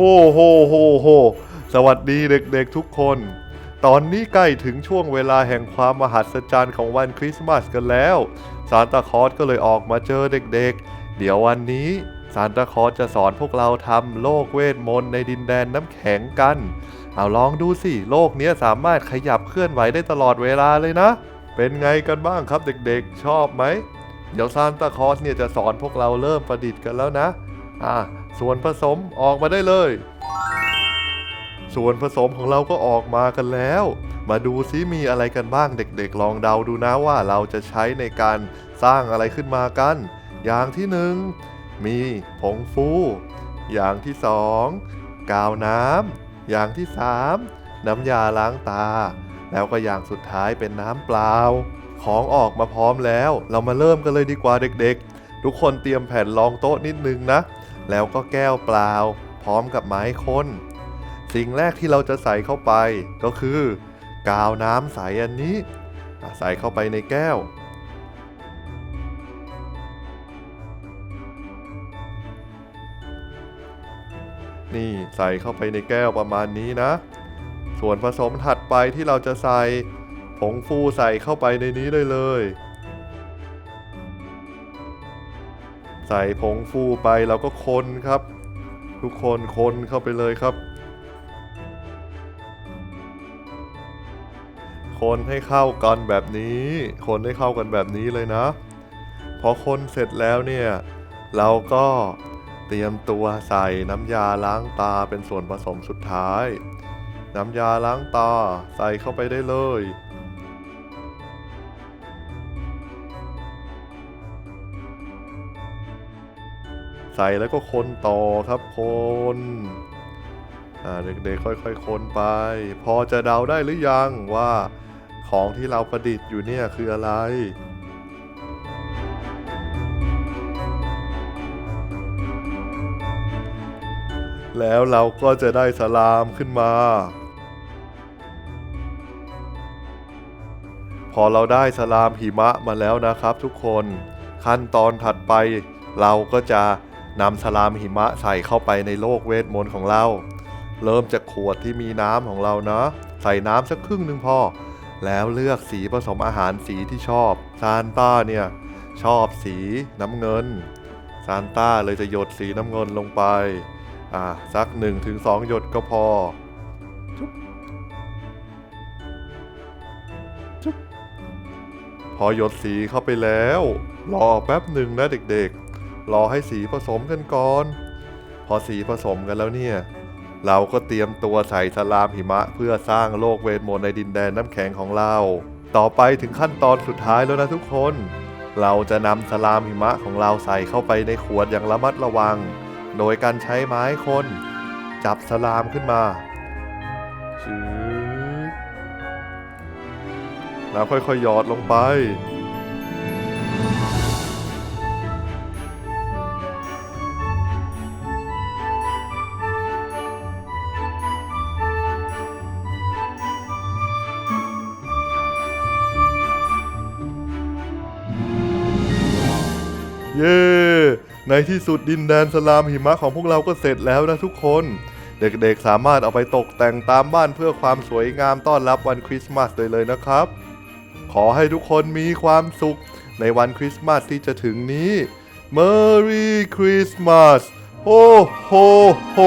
โฮโฮโฮโฮสวัสดีเด็กๆทุกคน ตอนนี้ใกล้ถึงช่วงเวลาแห่งความมหัศจรรย์ของวันคริสต์มาสกันแล้ว ซานตาคลอสก็เลยออกมาเจอเด็กๆ เดี๋ยววันนี้ซานตาคลอสจะสอนพวกเราทำโลกเวทมนต์ในดินแดนน้ำแข็งกัน เอาลองดูสิ โลกนี้สามารถขยับเคลื่อนไหวได้ตลอดเวลาเลยนะ เป็นไงกันบ้างครับเด็กๆ ชอบไหม เดี๋ยวซานตาคลอสเนี่ยจะสอนพวกเราเริ่มประดิษฐ์กันแล้วนะ อ่า ส่วนผสมออกมาได้เลย ส่วนผสมของเราก็ออกมากันแล้ว มาดูซิมีอะไรกันบ้างเด็กๆ ลองเดาดูนะว่าเราจะใช้ในการสร้างอะไรขึ้นมากัน อย่างที่หนึ่งมีผงฟู อย่างที่สองกาวน้ำอย่างที่สามน้ำยาล้างตา แล้วก็อย่างสุดท้ายเป็นน้ำเปล่า ของออกมาพร้อมแล้ว เรามาเริ่มกันเลยดีกว่าเด็กๆ ทุกคนเตรียมแผ่นรองโต๊ะนิดนึงนะ แล้วก็แก้วเปล่า พร้อมกับไม้ค้น สิ่งแรกที่เราจะใส่เข้าไปก็คือกาวน้ำใสอันนี้ ใส่เข้าไปในแก้ว นี่ใส่เข้าไปในแก้วประมาณนี้นะ ส่วนผสมถัดไปที่เราจะใส่ผงฟูใส่เข้าไปในนี้ได้เลย ใส่ผงฟูไปแล้วก็คนครับ ทุกคนคนเข้าไปเลยครับ คนให้เข้ากันแบบนี้ คนให้เข้ากันแบบนี้เลยนะ พอคนเสร็จแล้วเนี่ย เราก็เตรียมตัวใส่น้ำยาล้างตาเป็นส่วนผสมสุดท้าย น้ำยาล้างตาใส่เข้าไปได้เลย ใส่แล้วก็คนต่อครับคนอ่าเด็กๆค่อยๆคนไป พอจะเดาได้หรือยังว่าของที่เราประดิษฐ์อยู่เนี่ยคืออะไรแล้วเราก็จะได้สลามขึ้นมา พอเราได้สลามหิมะมาแล้วนะครับทุกคน ขั้นตอนถัดไปเราก็จะ นำสลามหิมะใส่เข้าไปในโลกเวทมนต์ของเรา เริ่มจากขวดที่มีน้ำของเรานะ ใส่น้ำสักครึ่งหนึ่งพอ แล้วเลือกสีผสมอาหารสีที่ชอบซานต้าเนี่ย ชอบสีน้ำเงินซานต้าเลยจะหยดสีน้ำเงินลงไป อ่าสักหนึ่งถึงสองหยดก็พอพอหยดสีเข้าไปแล้ว รอแป๊บหนึ่งนะเด็กๆ รอให้สีผสมกันก่อน พอสีผสมกันแล้วเนี่ย เราก็เตรียมตัวใส่สลามหิมะ เพื่อสร้างโลกเวทมนต์ในดินแดนน้ำแข็งของเรา ต่อไปถึงขั้นตอนสุดท้ายแล้วนะทุกคน เราจะนำสลามหิมะของเราใส่เข้าไปในขวดอย่างระมัดระวัง โดยการใช้ไม้คน จับสลามขึ้นมาชื้อแล้วค่อยๆหยอดลงไป เย้ในที่สุดดินแดนสลามหิมะของพวกเราก็เสร็จแล้วนะทุกคน เด็กๆสามารถเอาไปตกแต่งตามบ้านเพื่อความสวยงามต้อนรับวันคริสต์มาสได้เลยนะครับ ขอให้ทุกคนมีความสุขในวันคริสต์มาสที่จะถึงนี้ Merry Christmas โฮโฮโฮ